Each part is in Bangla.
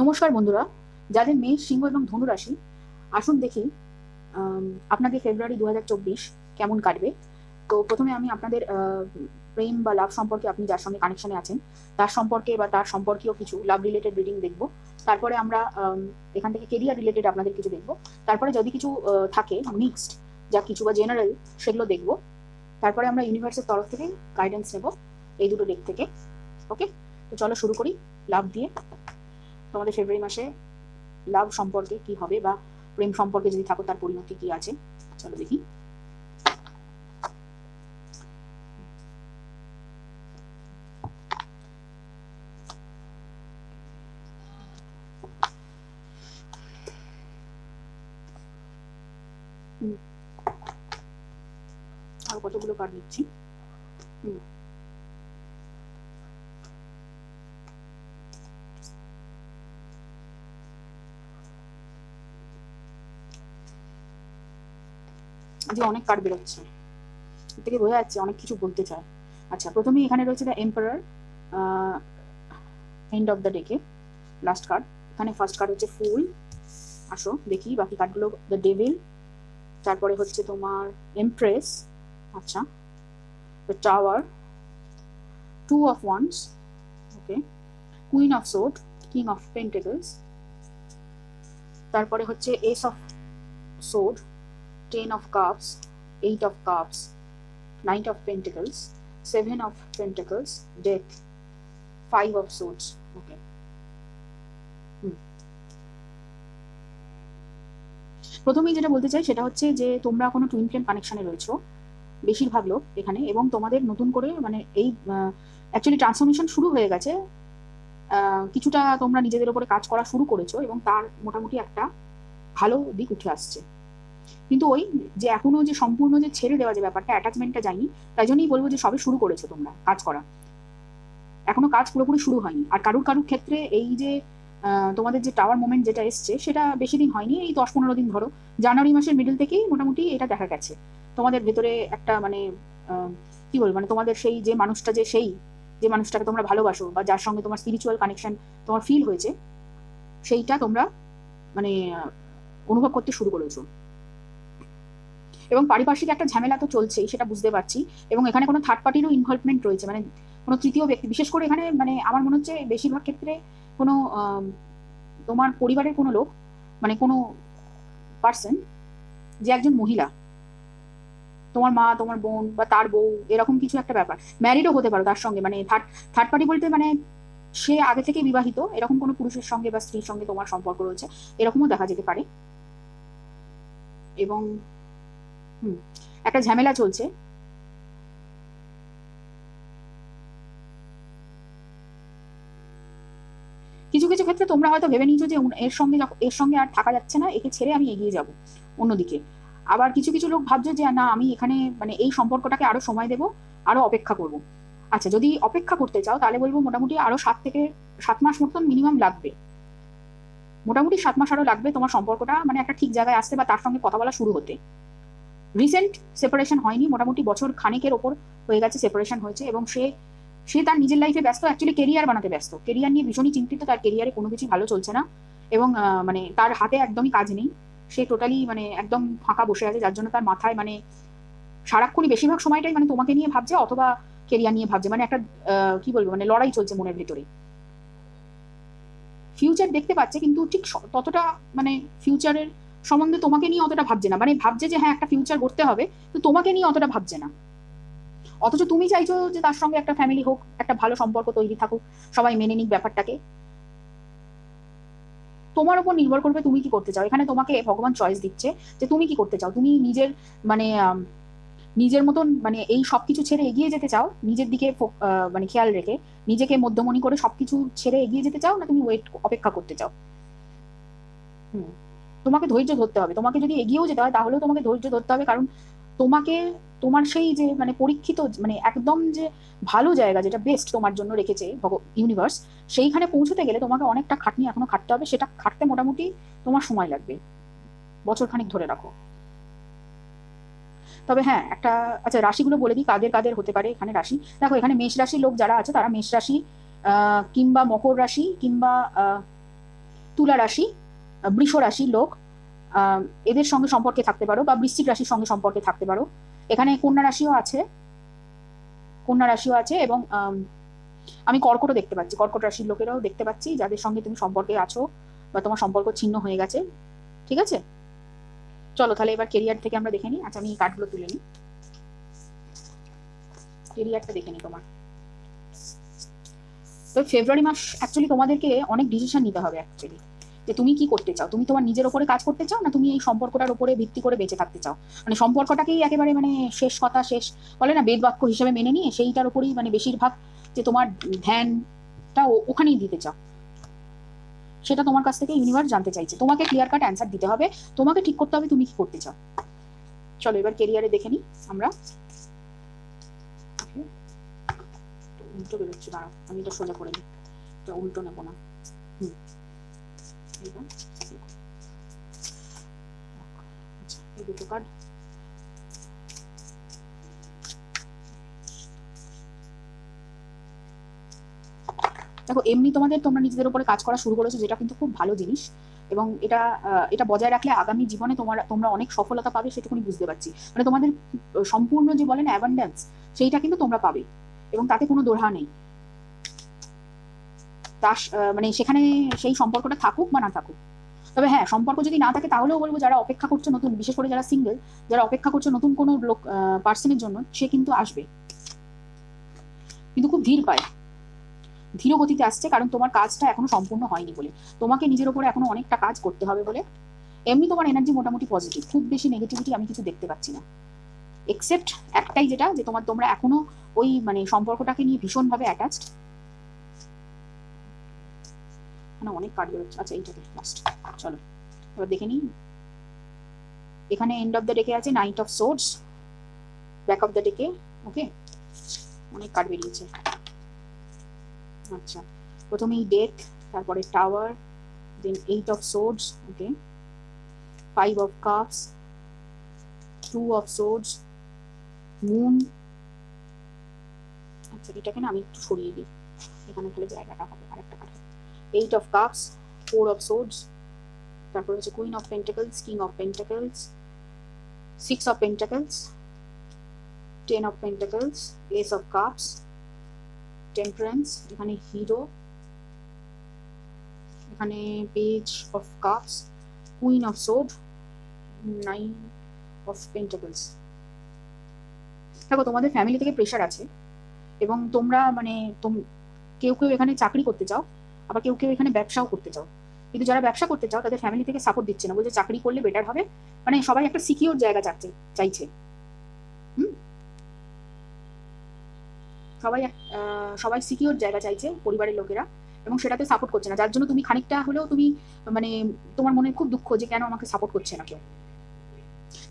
নমস্কার বন্ধুরা যাদের মেষ সিংহ এবং ধনু রাশি আসুন দেখি আপনাদের ফেব্রুয়ারি দু হাজার চব্বিশ কেমন কাটবে? তো প্রথমে আমি আপনাদের প্রেম বা লাভ সম্পর্কে আপনি যার সঙ্গে কানেকশনে আছেন তার সম্পর্কে বা তার সম্পর্কীয় কিছু লাভ রিলেটেড রিডিং দেখব। তারপরে আমরা আম, এখান থেকে কেরিয়ার রিলেটেড আপনাদের কিছু দেখব। তারপরে যদি কিছু থাকে মিক্সড যা কিছু বা জেনারেল সেগুলো দেখব। তারপরে আমরা ইউনিভার্সের তরফ থেকে গাইডেন্স নেব এই দুটো দিক থেকে ওকে তো চলো শুরু করি লাভ দিয়ে। তোমাদের ফেব্রুয়ারি মাসে লাভ সম্পর্কে কি হবে বা প্রেম সম্পর্কে যদি থাকো, তার পরিণতি কি আছে? চলো দেখি। আরও কতগুলো কার্ড নিচ্ছি? আজকে অনেক কার্ড বেরোচ্ছে। এর থেকে বোঝা যাচ্ছে অনেক কিছু বলতে চায়। আচ্ছা প্রথমেই এখানে রয়েছে the emperor end of the ডেকে লাস্ট কার্ড এখানে ফার্স্ট কার্ড হচ্ছে ফুল আসো, দেখি বাকি কার্ডগুলো দ্য ডেভিল তারপরে হচ্ছে তোমার এমপ্রেস আচ্ছা the tower two of wands okay queen of sword king of pentacles তারপরে হচ্ছে ace of sword ten of cups, eight of cups, knight of pentacles, seven of pentacles, death, five of swords. Okay. Hmm. প্রথমেই যেটা বলতে চাই সেটা হচ্ছে যে তোমরা কোনো টুইন ফ্লেম কানেকশনে রয়েছো, বেশিরভাগ লোক এখানে, এবং তোমাদের নতুন করে মানে এই অ্যাকচুয়ালি ট্রান্সফরমেশন শুরু হয়ে গেছে। কিছুটা তোমরা নিজেদের উপরে কাজ করা শুরু করেছ, এবং তার মোটামুটি একটা ভালো দিক উঠে আসছে। কিন্তু ওই যে এখনও যে সম্পূর্ণ যে ছেড়ে দেওয়া যে ব্যাপারটা অ্যাটাচমেন্টটা যায়নি তাই জন্যই বলব যে সবে শুরু করেছ তোমরা কাজ করা। এখনও কাজ পুরোপুরি শুরু হয়নি। আর কারুর কারুর ক্ষেত্রে এই যে তোমাদের যে টাওয়ার মোমেন্ট যেটা এসছে, সেটা বেশি দিন হয়নি, এই দশ পনেরো দিন ধরো। জানুয়ারি মাসের মিডল থেকেই মোটামুটি এটা দেখা গেছে। তোমাদের ভেতরে একটা মানে কি বলব মানে তোমাদের সেই যে মানুষটা যে সেই, যে মানুষটাকে তোমরা ভালোবাসো বা যার সঙ্গে তোমার স্পিরিচুয়াল কানেকশন তোমার ফিল হয়েছে, সেইটা তোমরা মানে অনুভব করতে শুরু করেছ। এবং পারিপার্শ্বিক একটা ঝামেলা তো চলছেই, সেটা বুঝতে পারছি। এবং এখানে কোনো থার্ড পার্টিরও ইনভলভমেন্ট রয়েছে মানে কোনো তৃতীয় ব্যক্তি, বিশেষ করে এখানে মানে আমার মনে হচ্ছে বেশিরভাগ ক্ষেত্রে কোনো তোমার পরিবারের কোনো লোক মানে কোনো পার্সন যে একজন মহিলা, তোমার মা, তোমার বোন বা তার বউ, এরকম কিছু একটা ব্যাপার। ম্যারিডও হতে পারো তার সঙ্গে মানে থার্ড থার্ড পার্টি বলতে মানে সে আগে থেকে বিবাহিত, এরকম কোনো পুরুষের সঙ্গে বা স্ত্রীর সঙ্গে তোমার সম্পর্ক রয়েছে, এরকমও দেখা যেতে পারে। এবং একটা ঝামেলা চলছে। কিছু কিছু ক্ষেত্রে তোমরা হয়তো ভেবে নিয়েছো যে এর সঙ্গে এর সঙ্গে আর থাকা যাচ্ছে না, একে ছেড়ে আমি এগিয়ে যাব অন্যদিকে। আবার কিছু কিছু লোক ভাবছে যে, না, আমি এখানে মানে এই সম্পর্কটাকে আরও সময় দেব, আরও অপেক্ষা করব। আচ্ছা যদি অপেক্ষা করতে চাও, তাহলে বলব মোটামুটি আরও সাত থেকে সাত মাস মতন মিনিমাম লাগবে। মোটামুটি সাত মাস আরও লাগবে তোমার সম্পর্কটা মানে একটা ঠিক জায়গায় আসতে বা তার সঙ্গে কথা বলা শুরু হতে। রিসেন্ট সেপারেশন হয়নি, মোটামুটি বছর খানেকের ওপর হয়ে গেছে সেপারেশন হয়েছে এবং সে সে তার নিজের লাইফে ব্যস্ত অ্যাকচুয়ালি কেরিয়ার বানাতে ব্যস্ত। কেরিয়ার নিয়ে ভীষণই চিন্তিত, তার কেরিয়ারে কোনো কিছু ভালো চলছে না এবং মানে তার হাতে একদমই কাজ নেই। সে টোটালি মানে একদম ফাঁকা বসে আছে, যার জন্য তার মাথায় মানে সারাক্ষণই বেশিরভাগ সময়টাই মানে তোমাকে নিয়ে ভাবছে অথবা কেরিয়ার নিয়ে ভাবছে। মানে একটা কি বলব মানে লড়াই চলছে মনের ভেতরে। ফিউচার দেখতে পাচ্ছে, কিন্তু ঠিক ততটা মানে ফিউচারের সম্বন্ধে তোমাকে নিয়ে অতটা ভাবছে না। মানে ভাবছে যে হ্যাঁ একটা ফিউচার করতে হবে, তো তোমাকে নিয়ে অতটা ভাবছে না। অথচ তুমি চাইছো যে তার সঙ্গে একটা ফ্যামিলি হোক, একটা ভালো সম্পর্ক তৈরি থাকুক, সবাই মেনে নিক ব্যাপারটাকে। তোমার উপর নির্ভর করবে তুমি কি করতে চাও। এখানে তোমাকে ভগবান চয়েস দিচ্ছে যে তুমি কি করতে চাও। তুমি নিজের মানে নিজের মতন মানে এই সবকিছু ছেড়ে এগিয়ে যেতে চাও, নিজের দিকে মানে খেয়াল রেখে। নিজেকে মধ্যমণি করে সবকিছু ছেড়ে এগিয়ে যেতে চাও না তুমি ওয়েট অপেক্ষা করতে চাও? হুম। তোমাকে ধৈর্য ধরতে হবে। তোমাকে যদি এগিয়েও যেতে হয়, তাহলেও তোমাকে ধৈর্য ধরতে হবে। কারণ তোমাকে, তোমার সেই যে মানে পরীক্ষিত মানে একদম যে ভালো জায়গা, যেটা বেস্ট তোমার জন্য রেখেছে ইউনিভার্স সেইখানে পৌঁছতে গেলে তোমাকে অনেকটা খাটনি এখনও খাটতে হবে। সেটা খাটতে মোটামুটি তোমার সময় লাগবে। বছর খানিক ধরে রাখো। তবে হ্যাঁ একটা আচ্ছা রাশিগুলো বলে দিই, কাদের কাদের হতে পারে এখানে রাশি। দেখো, এখানে মেষ রাশির লোক যারা আছে, তারা মেষ রাশি কিংবা মকর রাশি, কিংবা তুলা রাশি বৃষ রাশির লোক এদের সঙ্গে সম্পর্কে থাকতে পারো বা বৃশ্চিক রাশির সঙ্গে সম্পর্কে থাকতে পারো। এখানে কন্যা রাশিও আছে কন্যা রাশিও আছে এবং আম, কর্কটও দেখতে পাচ্ছি কর্কট রাশির লোকেরাও দেখতে পাচ্ছি যাদের সঙ্গে তুমি সম্পর্কে আছো বা তোমার সম্পর্ক ছিন্ন হয়ে গেছে ঠিক আছে? চলো তাহলে এবার কেরিয়ার থেকে আমরা দেখে নিই। আচ্ছা আমি এই কার্ডগুলো তুলে নিই। কেরিয়ারটা দেখে নিই তোমার। তো ফেব্রুয়ারি মাস অ্যাকচুয়ালি তোমাদেরকে অনেক ডিসিশন নিতে হবে অ্যাকচুয়ালি যে তুমি কি করতে চাও? তুমি তোমার নিজের ওপরে কাজ করতে চাও না তুমি এই সম্পর্কটার উপরে ভিত্তি করে বেঁচে থাকতে চাও? মানে সম্পর্কটাকেই একেবারে মানে শেষ কথা, শেষ বলে না, বেদ বাক্য হিসেবে মেনে নিয়ে সেইটার উপরেই মানে বেশিরভাগ যে তোমার ধ্যানটা ওখানেই দিতে চাও। সেটা তোমার কাছ থেকে ইউনিভার্স জানতে চাইছে। তোমাকে ক্লিয়ার কাট অ্যান্সার দিতে হবে। তোমাকে ঠিক করতে হবে তুমি কি করতে চাও। চলো এবার কেরিয়ারে দেখে নিই আমরা। উল্টো বেরোচ্ছে, দাঁড়াও, আমি তো সোজা করে নিই। তো উল্টো নেব না। হুম। দুটো কার্ড দেখো, এমনি তোমাদের তোমরা নিজেদের উপরে কাজ করা শুরু করেছ, যেটা কিন্তু খুব ভালো জিনিস। এবং এটা এটা বজায় রাখলে আগামী জীবনে তোমার, তোমরা অনেক সফলতা পাবে সেটুকুনি বুঝতে পারছি। মানে তোমাদের সম্পূর্ণ যে বলেন অ্যাবান্ডেন্স সেইটা কিন্তু তোমরা পাবে। এবং তাতে কোনো দোড়হা নেই। তা মানে সেখানে সেই সম্পর্কটা থাকুক বা না থাকুক। তবে হ্যাঁ সম্পর্ক যদি না থাকে, তাহলেও বলব যারা অপেক্ষা করছে নতুন, বিশেষ করে যারা সিঙ্গেল যারা অপেক্ষা করছে নতুন কোনো লোক পার্সনের জন্য, সে কিন্তু আসবে। কিন্তু খুব ধীর পায়। ধীর গতিতে আসছে, কারণ তোমার কাজটা এখনও সম্পূর্ণ হয়নি বলে। তোমাকে নিজের উপরে এখনও অনেকটা কাজ করতে হবে বলে। এমনি তোমার এনার্জি মোটামুটি পজিটিভ খুব বেশি নেগেটিভিটি আমি কিছু দেখতে পাচ্ছি না। এক্সেপ্ট একটাই যেটা, যে তোমার, তোমরা এখনও ওই মানে সম্পর্কটাকে নিয়ে ভীষণভাবে অ্যাটাচড না, অনেক কার্ড বেরোচ্ছে আচ্ছা এইটাকে লাস্ট চলো, এবার দেখে নিই। এখানে এন্ড অফ দ্য ডেকে আছে knight of swords back of the ডেকে ওকে অনেক কার্ড বেরিয়েছে। আচ্ছা প্রথমেই ডেথ তারপরে tower then eight of swords okay five of cups two of swords moon আচ্ছা এটাকে না আমি একটু সরিয়ে দিই। এখানে তাহলে জায়গাটা হবে, আরেকটা eight of cups four of swords তারপর হচ্ছে queen of pentacles king of pentacles six of pentacles ten of pentacles ace of cups temperance এখানে হিরো এখানে page of cups queen of sword nine of pentacles দেখো, তোমাদের ফ্যামিলি থেকে প্রেশার আছে এবং তোমরা মানে কেউ কেউ এখানে চাকরি করতে চাও আবার কেউ কেউ এখানে ব্যবসাও করতে চাও। কিন্তু যারা ব্যবসা করতে চাও, তাদের ফ্যামিলি থেকে সাপোর্ট দিচ্ছে না। বলছে চাকরি করলে বেটার হবে। মানে সবাই একটা সিকিউর জায়গা চাচ্ছে, চাইছে। সবাই সবাই সিকিউর জায়গা চাইছে পরিবারের লোকেরা এবং সেটাতে সাপোর্ট করছে না। যার জন্য তুমি খানিকটা হলেও তুমি মানে তোমার মনে খুব দুঃখ যে কেন আমাকে সাপোর্ট করছে না কেউ?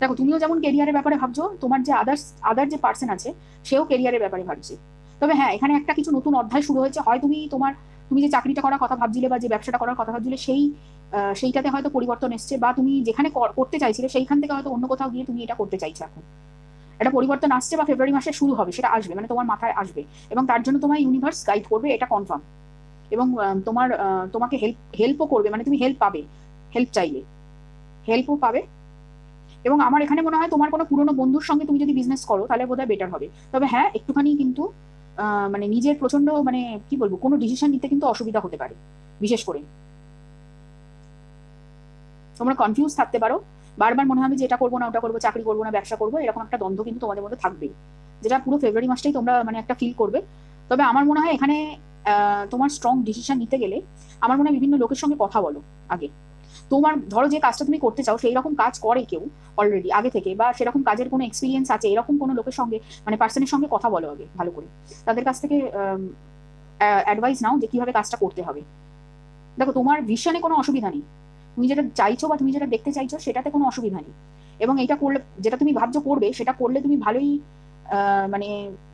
দেখো, তুমিও যেমন কেরিয়ারের ব্যাপারে ভাবছ, তোমার যে আদার্স আদার যে পার্সন আছে, সেও কেরিয়ারের ব্যাপারে ভাবছে। তবে হ্যাঁ এখানে একটা কিছু নতুন অধ্যায় শুরু হয়েছে। হয় তুমি তোমার, তুমি যে চাকরিটা করার কথা ভাবছিলে বা যে ব্যবসাটা করার কথা ভাবছিলে, সেই সেইটাতে হয়তো পরিবর্তন এসছে বা তুমি যেখানে করতে চাইছিলে সেইখান থেকে হয়তো অন্য কোথাও গিয়ে তুমি এটা করতে চাইছো এখন। একটা পরিবর্তন আসছে বা ফেব্রুয়ারি মাসে শুরু হবে, সেটা আসবে মানে তোমার মাথায় আসবে। এবং তার জন্য তোমার ইউনিভার্স গাইড করবে, এটা কনফার্ম এবং তোমার তোমাকে হেল্প হেল্পও করবে মানে তুমি হেল্প পাবে হেল্প চাইলে। হেল্পও পাবে। এবং আমার এখানে মনে হয় তোমার কোনো পুরনো বন্ধুর সঙ্গে তুমি যদি বিজনেস করো, তাহলে বোধহয় বেটার হবে। তবে হ্যাঁ একটুখানি কিন্তু মানে নিজের প্রচণ্ড মানে কি বলব, কোনো ডিসিশন নিতে কিন্তু অসুবিধা হতে পারে, বিশেষ করে। তোমরা কনফিউজ থাকতে পারো। বারবার মনে হবে যে এটা করব না, ওটা করব, চাকরি করব না, ব্যবসা করব, এরকম একটা দ্বন্দ্ব কিন্তু তোমাদের মধ্যে থাকবেই। যেটা পুরো ফেব্রুয়ারি মাসটাই তোমরা মানে একটা ফিল করবে। তবে আমার মনে হয় এখানে তোমার স্ট্রং ডিসিশন নিতে গেলে, আমার মনে হয় বিভিন্ন লোকের সঙ্গে কথা বলো আগে। তোমার, ধরো যে কাজটা তুমি করতে চাও, সেই রকম কাজ করে কেউ অলরেডি আগে থেকে, বা সেরকম কাজের কোনো এক্সপিরিয়েন্স আছে, এরকম কোনো লোকের সঙ্গে মানে পার্সনের সঙ্গে কথা বলো আগে, ভালো করে। তাদের কাছ থেকে অ্যাডভাইস নাও যে কীভাবে কাজটা করতে হবে। দেখো, তোমার ভিশনে কোনো অসুবিধা নেই। তুমি যেটা চাইছো বা তুমি যেটা দেখতে চাইছো, সেটাতে কোনো অসুবিধা নেই। এবং এটা করলে, যেটা তুমি ভাবছ করবে, সেটা করলে তুমি ভালোই মানে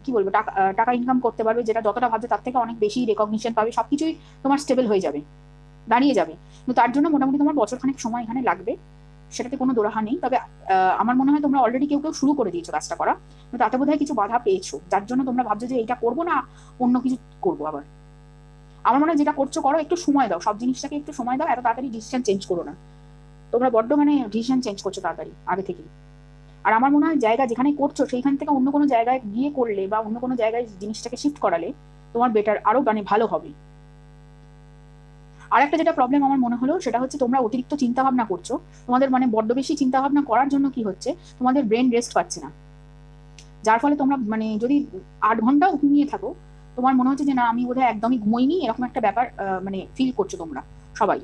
কি বলব, টাকা টাকা ইনকাম করতে পারবে, যেটা যতটা ভাবছ তার থেকে অনেক বেশি রেকগনিশন পাবে, সবকিছুই তোমার স্টেবল হয়ে যাবে। দাঁড়িয়ে যাবে। কিন্তু তার জন্য মোটামুটি তোমার বছর খানেক সময় এখানে লাগবে। সেটাতে কোনো দোরাহা নেই। তবে আমার মনে হয় তোমরা অলরেডি কেউ কেউ শুরু করে দিয়েছ কাজটা করা। কিন্তু তাতে বোধহয় কিছু বাধা পেয়েছ। যার জন্য তোমরা ভাবছ যে এটা করব না, অন্য কিছু করব আবার। আমার মনে হয় যেটা করছ করো, একটু সময় দাও। সব জিনিসটাকে একটু সময় দাও। এত তাড়াতাড়ি ডিসিশন চেঞ্জ করো না। তোমরা বড্ড মানে ডিসিশন চেঞ্জ করছ তাড়াতাড়ি, আগে থেকেই। আর আমার মনে হয় জায়গা যেখানে করছ, সেইখান থেকে অন্য কোনো জায়গায় গিয়ে করলে বা অন্য কোনো জায়গায় জিনিসটাকে শিফট করালে তোমার বেটার আরও মানে ভালো হবে। আর একটা যেটা প্রবলেম আমার মনে হলো, সেটা হচ্ছে তোমরা অতিরিক্ত চিন্তা ভাবনা করছ। তোমাদের মানে বড্ড বেশি চিন্তা ভাবনা করার জন্য কি হচ্ছে, তোমাদের ব্রেন রেস্ট পাচ্ছে না। যার ফলে তোমরা মানে যদি আট ঘন্টাও ঘুমিয়ে থাকো, তোমার মনে হচ্ছে যে না, আমি বোধহয় একদমই ঘুমোইনি, এরকম একটা ব্যাপার মানে ফিল করছ তোমরা, সবাই।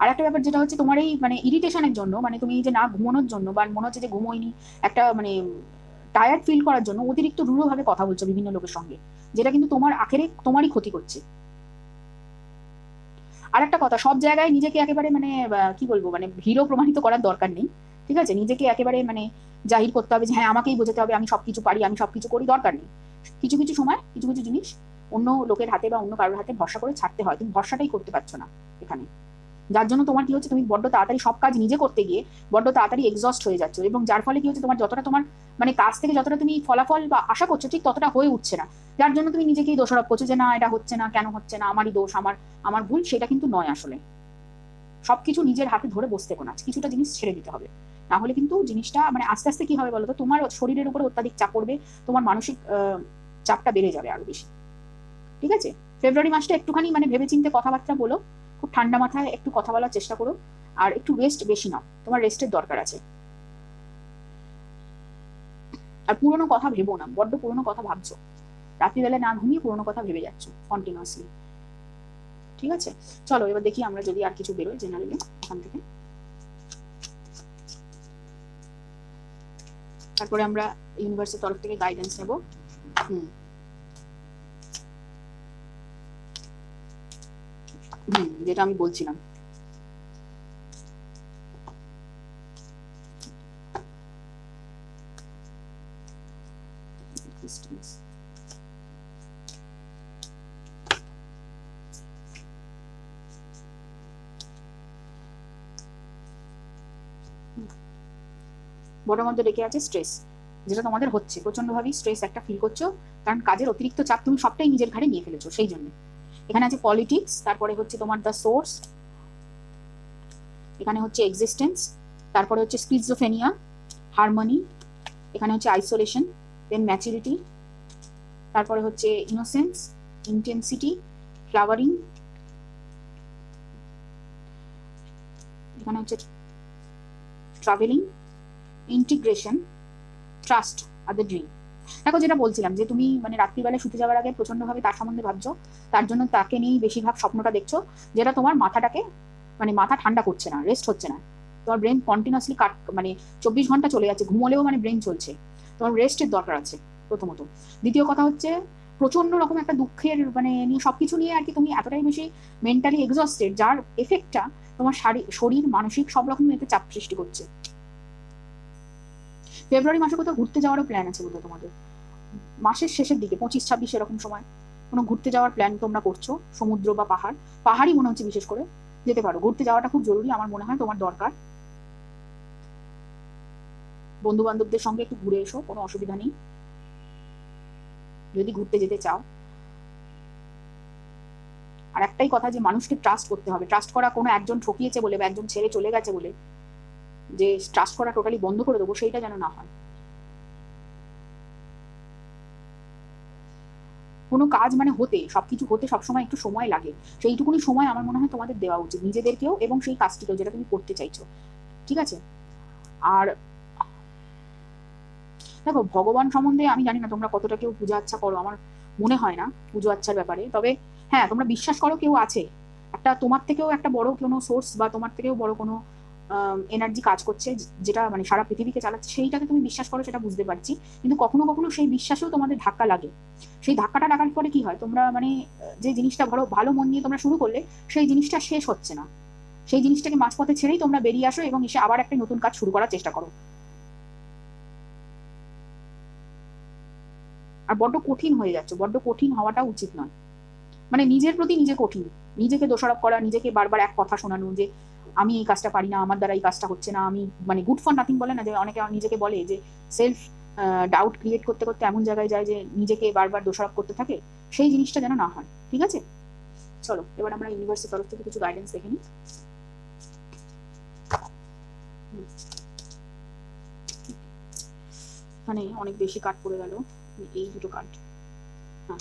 আর একটা ব্যাপার যেটা হচ্ছে, তোমার এই মানে ইরিটেশনের জন্য মানে তুমি যে না ঘুমানোর জন্য, বা মনে হচ্ছে যে ঘুমোইনি, একটা মানে টায়ার্ড ফিল করার জন্য অতিরিক্ত রূঢ়ভাবে কথা বলছো বিভিন্ন লোকের সঙ্গে, যেটা কিন্তু তোমার আখেরে তোমারই ক্ষতি করছে। আর একটা কথা, সব জায়গায় নিজেকে একেবারে মানে কি বলব মানে হিরো প্রমাণিত করার দরকার নেই, ঠিক আছে? নিজেকে একেবারে মানে জাহির করতে হবে যে হ্যাঁ আমাকেই বোঝাতে হবে, আমি সবকিছু পারি, আমি সবকিছু করি, দরকার নেই। কিছু কিছু সময়, কিছু কিছু জিনিস অন্য লোকের হাতে বা অন্য কারোর হাতে ভরসা করে ছাড়তে হয় তুমি ভরসাটাই করতে পারছ না এখানে। যার জন্য তোমার কি হচ্ছে, তুমি বড্ড তাড়াতাড়ি সব কাজ নিজে করতে গিয়ে বড্ড তাড়াতাড়ি এক্সস্ট হয়ে যাচ্ছ এবং যার ফলে কি হচ্ছে, তোমার যতটা তোমার মানে কাজ থেকে যতটা তুমি ফলাফল বা আশা করছ ঠিক ততটা হয়ে উঠছে না। যার জন্য তুমি নিজেকেই দোষারোপ করছ যে না, এটা হচ্ছে না, কেন হচ্ছে না, আমারই দোষ, আমার আমার ভুল, সেটা কিন্তু নয় আসলে। সবকিছু নিজের হাতে ধরে বসতে কোনো কিছুটা জিনিস ছেড়ে দিতে হবে। না হলে কিন্তু জিনিসটা মানে আস্তে আস্তে কি হবে বলতো, তোমার শরীরের উপরে অত্যাধিক চাপ পড়বে, তোমার মানসিক চাপটা বেড়ে যাবে আরও বেশি। ঠিক আছে? ফেব্রুয়ারি মাসটা একটুখানি মানে ভেবেচিন্তে কথাবার্তা বলো খুব ঠান্ডা মাথায় একটু কথা বলার চেষ্টা করো আর একটু রেস্ট বেশি নাও, তোমার রেস্টের দরকার আছে। আর পুরোনো কথা ভেবো না, বড্ড পুরোনো কথা ভাবছ। রাত্রিবেলা না ঘুমিয়ে পুরোনো কথা ভেবে যাচ্ছ কন্টিনিউয়াসলি ঠিক আছে? চলো, এবার দেখি আমরা যদি আর কিছু বেরোয় জেনারেলি ওখান থেকে। তারপরে আমরা ইউনিভার্সের তরফ থেকে গাইডেন্স নেব। হুম। যেটা আমি বলছিলাম. বড় মধ্যে ডেকে আছে স্ট্রেস যেটা তোমাদের হচ্ছে প্রচন্ডভাবেই স্ট্রেস একটা ফিল করছ, কারণ কাজের অতিরিক্ত চাপ তুমি সবটাই নিজের ঘাড়ে নিয়ে ফেলেছো, সেই জন্য এখানে আছে পলিটিক্স তারপরে হচ্ছে তোমার দ্য সোর্স এখানে হচ্ছে এক্সিস্টেন্স তারপরে হচ্ছে স্কিজোফেনিয়া হারমোনি এখানে হচ্ছে আইসোলেশন দেন ম্যাচুরিটি তারপরে হচ্ছে ইনোসেন্স ইন্টেন্সিটি ফ্লাওয়ারিং এখানে হচ্ছে ট্রাভেলিং ইন্টিগ্রেশন ট্রাস্ট আর দ্য ড্রিম দেখো যেটা বলছিলাম যে তুমি মানে রাত্রিবেলা শুতে যাওয়ার আগে প্রচন্ডভাবে তার সম্বন্ধে ভাবছ তার জন্য তাকে নিয়েই বেশিরভাগ স্বপ্নটা দেখছ, যেটা তোমার মাথাটাকে মানে মাথা ঠান্ডা করছে না রেস্ট হচ্ছে না। তোমার ব্রেন কন্টিনিউসলি কাট মানে চব্বিশ ঘণ্টা চলে যাচ্ছে, ঘুমলেও মানে ব্রেন চলছে। তোমার রেস্টের দরকার আছে, প্রথমত। দ্বিতীয় কথা হচ্ছে প্রচণ্ড রকম একটা দুঃখের মানে নিয়ে সবকিছু নিয়ে আর কি তুমি এতটাই বেশি মেন্টালি এক্সস্টেড যার এফেক্টটা তোমার শারী- শরীর, মানসিক সব রকম এতে চাপ সৃষ্টি করছে। ফেব্রুয়ারি মাসে কোথাও ঘুরতে যাওয়ারও প্ল্যান আছে বোধহয় তোমাদের। মাসের শেষের দিকে, পঁচিশ, ছাব্বিশ এরকম সময়। কোনো ঘুরতে যাওয়ার প্ল্যান তোমরা করছ, সমুদ্র বা পাহাড়? পাহাড়ই মনে হচ্ছে বিশেষ করে যেতে পারো। ঘুরতে যাওয়াটা খুব জরুরি, আমার মনে হয় তোমার দরকার। বন্ধু বান্ধবদের সঙ্গে একটু ঘুরে এসো, কোনো অসুবিধা নেই। যদি ঘুরতে যেতে চাও। আর একটাই কথা যে মানুষকে ট্রাস্ট করতে হবে। ট্রাস্ট করা কোনো একজন ঠকিয়েছে বলে বা একজন ছেড়ে চলে গেছে বলে যে ট্রাস্ট করা টোটালি বন্ধ করে দেবো, সেইটা যেন না হয়। কোনো কাজ মানে হতে, সবকিছু হতে সবসময় একটু সময় লাগে। সেইটুকুনি সময় আমার মনে হয় তোমাদের দেওয়া উচিত, নিজেদেরকেও এবং সেই কাজটিকেও, যেটা তুমি করতে চাইছো। ঠিক আছে? আর দেখো, ভগবান সম্বন্ধে আমি জানি না তোমরা কতটা কেউ পূজা আচ্ছা করো, আমার মনে হয় না পুজো আচ্ছার ব্যাপারে। তবে হ্যাঁ তোমরা বিশ্বাস করো কেউ আছে। একটা তোমার থেকেও একটা বড় কোনো সোর্স বা তোমার থেকেও বড় কোনো এনার্জি কাজ করছে, যেটা মানে সারা পৃথিবীকে চালাচ্ছে, সেইটাকে তুমি বিশ্বাস করো, সেটা বুঝতে পারছি। কিন্তু কখনো কখনো সেই বিশ্বাসেও তোমাদের ধাক্কা লাগে। সেই ধাক্কাটা লাগার পরে কি হয়? তোমরা মানে যে জিনিসটা ধরো ভালো মন নিয়ে তোমরা শুরু করলে, সেই জিনিসটা শেষ হচ্ছে না। সেই জিনিসটাকে মাঝপথে ছেড়েই তোমরা বেরিয়ে আসো এবং এসে আবার একটা নতুন কাজ শুরু করার চেষ্টা করো। আর বড্ড কঠিন হয়ে যাচ্ছে, বড্ড কঠিন হওয়াটা উচিত নয়। মানে নিজের প্রতি নিজে কঠিন। নিজেকে দোষারোপ করা, নিজেকে বারবার এক কথা শোনানো, যে আমি এই কাজটা পারি না, আমার দ্বারা এই কাজটা হচ্ছে না। আমি মানে গুড ফর নাথিং বলে না যে, অনেকে নিজেকে বলে যে সেলফ ডাউট ক্রিয়েট করতে করতে এমন জায়গায় যায় যে, নিজেকে বারবার দোষারোপ করতে থাকে, সেই জিনিসটা যেন না হয়, ঠিক আছে? চলো, এবার আমরা ইউনিভার্সিটির তরফ থেকে কিছু গাইডেন্স দেখে নিই। এখানে অনেক বেশি কাট পড়ে গেল, এই দুটো কার্ড হ্যাঁ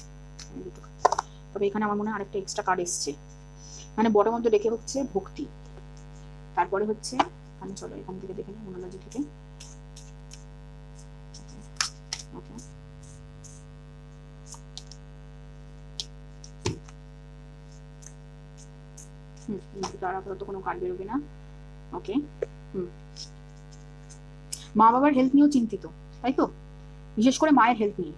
তবে এখানে আমার মনে হয় আরেকটা এক্সট্রা কার্ড এসছে। মানে বড় মধ্যে রেখে হচ্ছে ভক্তি। তারপরে হচ্ছে, আমি চলো এখান থেকে দেখে নিই মোনালজি থেকে। মা বাবার হেলথ নিয়েও চিন্তিত, তাই তো? বিশেষ করে মায়ের হেলথ নিয়ে।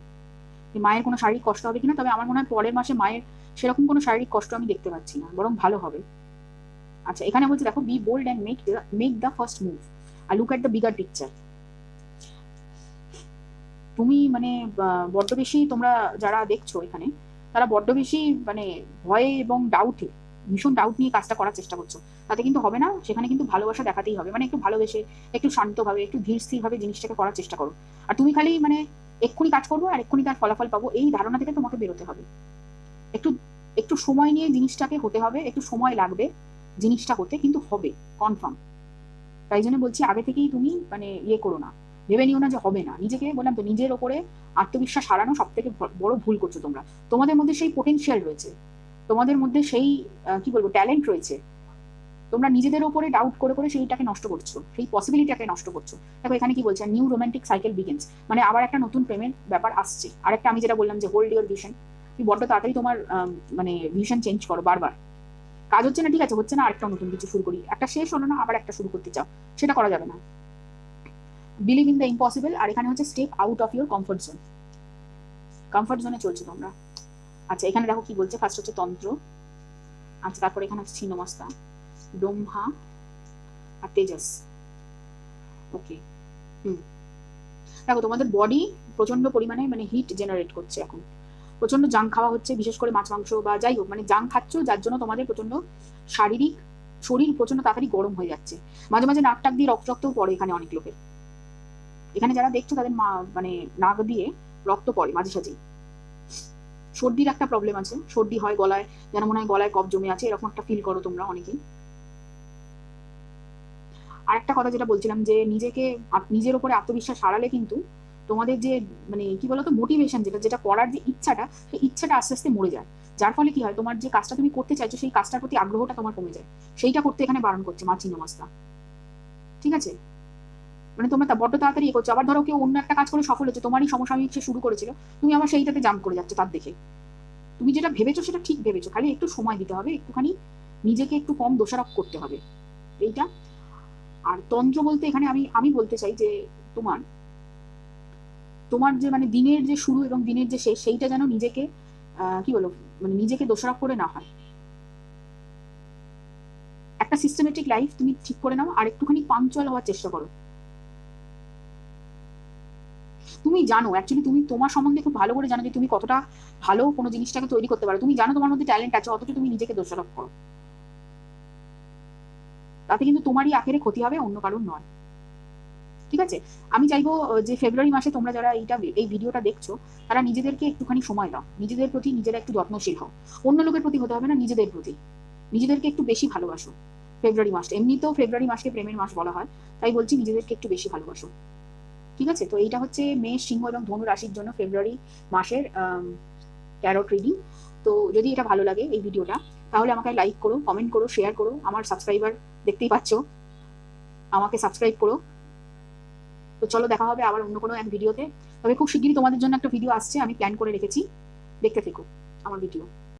মায়ের কোনো শারীরিক কষ্ট হবে কিনা, তবে আমার মনে হয় পরের মাসে মায়ের সেরকম কোনো শারীরিক কষ্ট আমি দেখতে পাচ্ছি না, বরং ভালো হবে। আচ্ছা এখানে বলছে দেখো be bold and make make the first move R look at the bigger picture তুমি মানে বড্ড বেশি তোমরা যারা দেখছ এখানে, তারা বড্ড বেশি মানে ভয়ে এবং ডাউটে ভীষণ ডাউট নিয়ে কাজটা করার চেষ্টা করছ। তাতে কিন্তু হবে না, সেখানে কিন্তু ভালোবাসা দেখাতেই হবে। মানে একটু ভালোবেসে, একটু শান্তভাবে, একটু ধীর স্থিরভাবে জিনিসটাকে করার চেষ্টা করো। আর তুমি খালি মানে এক্ষুনি কাজ করব আর এক্ষুনি তার ফলাফল পাবো, এই ধারণা থেকে তোমাকে বেরোতে হবে। একটু একটু সময় নিয়ে জিনিসটাকে হতে হবে, একটু সময় লাগবে। জিনিসটা হতে কিন্তু হবে কনফার্ম তাই জন্য বলছি, আগে থেকেই তুমি মানে ইয়ে করো না। ভেবে নিও না যে হবে না। নিজেকে বললাম তো, নিজের ওপরে আত্মবিশ্বাস হারানো সব থেকে বড় ভুল করছ তোমরা। তোমাদের মধ্যে সেই পোটেনশিয়াল রয়েছে। তোমাদের মধ্যে সেই কি বলব ট্যালেন্ট রয়েছে। তোমরা নিজেদের ওপরে ডাউট করে করে সেইটাকে নষ্ট করছ। সেই পসিবিলিটাকে নষ্ট করছ। দেখো, এখানে কি বলছে নিউ রোমান্টিক সাইকেল বিগেন্স মানে আবার একটা নতুন প্রেমের ব্যাপার আসছে। আরেকটা আমি যেটা বললাম যে হোল্ড ইউর ভিশন তুমি বড্ড তাড়াতাড়ি তোমার মানে ভিশন চেঞ্জ করো বারবার। কাজ হচ্ছে না, ঠিক আছে, হচ্ছে না, আরেকটা নতুন কিছু শুরু করি। একটা শেষ হলো না, আবার একটা শুরু করতে চাও, সেটা করা যাবে না। বিলিভ ইন দ্য ইম্পসিবল আর এখানে হচ্ছে step out of your comfort zone comfort জোনে চলছে তোমরা। আচ্ছা এখানে দেখো কি বলছে ফার্স্ট হচ্ছে তন্ত্র। আচ্ছা তারপরে এখানে হচ্ছে ছিন্নমস্তা। ব্রহ্মা আর তেজস। ওকে হুম। দেখো, তোমাদের বডি প্রচণ্ড পরিমাণে মানে হিট জেনারেট করছে এখন। প্রচণ্ড জাং খাওয়া হচ্ছে, বিশেষ করে মাছ, মাংস বা যাই হোক মানে জাং খাচ্ছ, যার জন্য তোমাদের প্রচণ্ড শারীরিক শরীর প্রচণ্ড তাড়াতাড়ি গরম হয়ে যাচ্ছে। মাঝে মাঝে নাক টাক দিয়ে রক্ত রক্তও পড়ে এখানে অনেক লোকের। এখানে যারা দেখছ, তাদের মা মানে নাক দিয়ে রক্ত পড়ে মাঝে সাঝেই। সর্দির একটা প্রবলেম আছে, সর্দি হয় গলায়, যেন মনে হয় গলায় কফ জমে আছে, এরকম একটা ফিল করো তোমরা অনেকেই। আর একটা কথা যেটা বলছিলাম যে, নিজেকে নিজের উপরে আত্মবিশ্বাস হারালে কিন্তু তোমাদের যে মানে কি বলতো মোটিভেশন যেটা যেটা করার যে ইচ্ছাটা, সেই ইচ্ছাটা আস্তে আস্তে মরে যায়। যার ফলে কি হয়, তোমার যে কাজটা তুমি করতে চাইছো, সেই কাজটার প্রতি আগ্রহটা তোমার কমে যায়। সেইটা করতে এখানে বারণ করছে মা চিহ্ন মাস্তা ঠিক আছে? মানে তোমরা বড্ড তাড়াতাড়ি ইয়ে করছ। আবার ধরো কেউ অন্য একটা কাজ করে সফল হচ্ছে তোমারই সমসাময়িক সে শুরু করেছিল, তুমি আবার সেইটাতে জাম্প করে যাচ্ছ তার দেখে। তুমি যেটা ভেবেছো সেটা ঠিক ভেবেছো, খালি একটু সময় দিতে হবে, একটুখানি নিজেকে একটু কম দোষারোপ করতে হবে। এইটা। আর তন্ত্র বলতে এখানে আমি আমি বলতে চাই যে তোমার তোমার যে মানে দিনের যে শুরু এবং দিনের যে শেষ, সেইটা যেন নিজেকে কি বলো মানে নিজেকে দোষারোপ করে না হয়। একটা সিস্টেমেটিক লাইফ তুমি ঠিক করে নাও, আর একটুখানি পাঞ্চুয়াল হওয়ার চেষ্টা করো। তুমি জানো অ্যাকচুয়ালি তুমি তোমার সম্বন্ধে খুব ভালো করে জানো যে তুমি কতটা ভালো কোনো জিনিসটাকে তৈরি করতে পারো। তুমি জানো তোমার মধ্যে ট্যালেন্ট আছে, অথচ তুমি নিজেকে দোষারোপ করো। তাতে কিন্তু তোমারই আখেরে ক্ষতি হবে, অন্য কারোর নয়। ঠিক আছে? আমি চাইব যে ফেব্রুয়ারি মাসে তোমরা যারা এইটা, এই ভিডিওটা দেখছ, তারা নিজেদেরকে একটুখানি সময় দাও। নিজেদের প্রতি নিজেরা একটু যত্নশীল হও। অন্য লোকের প্রতি হতে হবে না, নিজেদের প্রতি। নিজেদেরকে একটু বেশি ভালোবাসো ফেব্রুয়ারি মাসটা এমনিতেও ফেব্রুয়ারি মাসকে প্রেমের মাস বলা হয়, তাই বলছি নিজেদেরকে একটু বেশি ভালোবাসো। ঠিক আছে? তো এইটা হচ্ছে মেষ, সিংহ এবং ধনু রাশির জন্য ফেব্রুয়ারি মাসের ট্যারট রিডিং তো যদি এটা ভালো লাগে এই ভিডিওটা তাহলে আমাকে লাইক করো কমেন্ট করো শেয়ার করো। আমার সাবস্ক্রাইবার দেখতেই পাচ্ছ। আমাকে সাবস্ক্রাইব করো। তো চলো দেখা হবে আবার অন্য কোনো এক ভিডিওতে তবে খুব শিগগিরই তোমাদের জন্য একটা ভিডিও আসছে, আমি প্ল্যান করে রেখেছি। দেখতে থেকো আমার ভিডিও